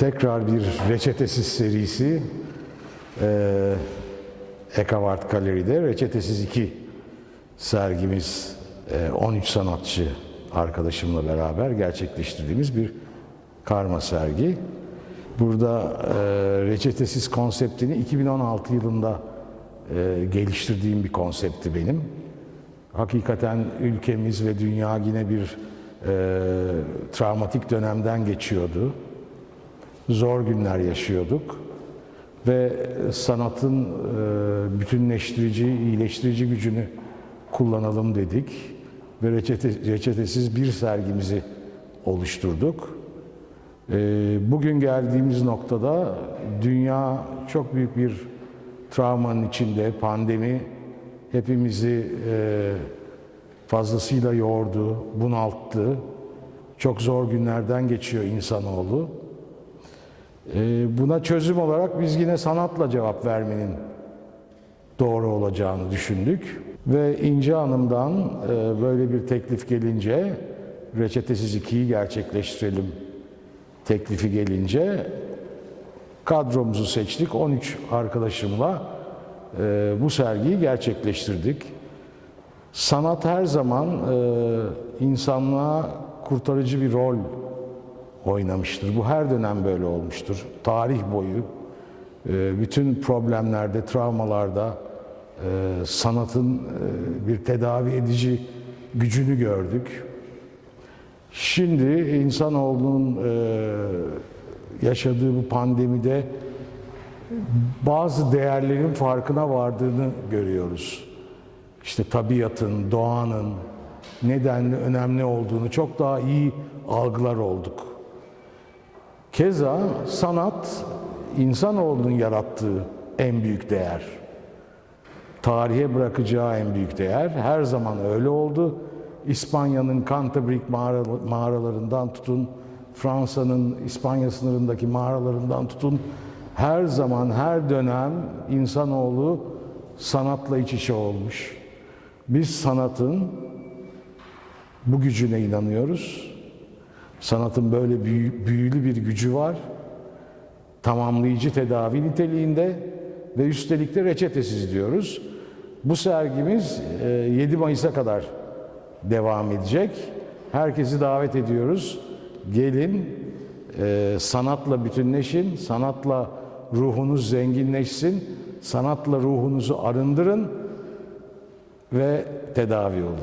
tekrar bir reçetesiz serisi e, Ekavart Galeri'de Reçetesiz 2 sergimiz e, 13 sanatçı arkadaşımla beraber gerçekleştirdiğimiz bir karma sergi. Burada e, reçetesiz konseptini 2016 yılında e, geliştirdiğim bir konseptti benim. Hakikaten ülkemiz ve dünya yine bir e, travmatik dönemden geçiyordu. Zor günler yaşıyorduk ve sanatın e, bütünleştirici, iyileştirici gücünü kullanalım dedik ve reçete, reçetesiz bir sergimizi oluşturduk. E, bugün geldiğimiz noktada dünya çok büyük bir travmanın içinde, pandemi hepimizi e, fazlasıyla yordu, bunalttı. Çok zor günlerden geçiyor insanoğlu. E, buna çözüm olarak biz yine sanatla cevap vermenin doğru olacağını düşündük. Ve İnce Hanım'dan e, böyle bir teklif gelince, reçetesiz ikiyi gerçekleştirelim teklifi gelince kadromuzu seçtik. 13 arkadaşımla e, bu sergiyi gerçekleştirdik. Sanat her zaman e, insanlığa kurtarıcı bir rol oynamıştır. Bu her dönem böyle olmuştur. Tarih boyu e, bütün problemlerde, travmalarda e, sanatın e, bir tedavi edici gücünü gördük. Şimdi insanoğlunun yaşadığı bu pandemide bazı değerlerin farkına vardığını görüyoruz. İşte tabiatın, doğanın nedenli önemli olduğunu çok daha iyi algılar olduk. Keza sanat insanoğlunun yarattığı en büyük değer. Tarihe bırakacağı en büyük değer. Her zaman öyle oldu. İspanya'nın Canterbury mağara- mağaralarından tutun, Fransa'nın İspanya sınırındaki mağaralarından tutun, her zaman, her dönem insanoğlu sanatla iç içe olmuş. Biz sanatın bu gücüne inanıyoruz. Sanatın böyle büyü- büyülü bir gücü var. Tamamlayıcı tedavi niteliğinde ve üstelik de reçetesiz diyoruz. Bu sergimiz e, 7 Mayıs'a kadar devam edecek. Herkesi davet ediyoruz. Gelin, e, sanatla bütünleşin, sanatla ruhunuz zenginleşsin, sanatla ruhunuzu arındırın ve tedavi olun.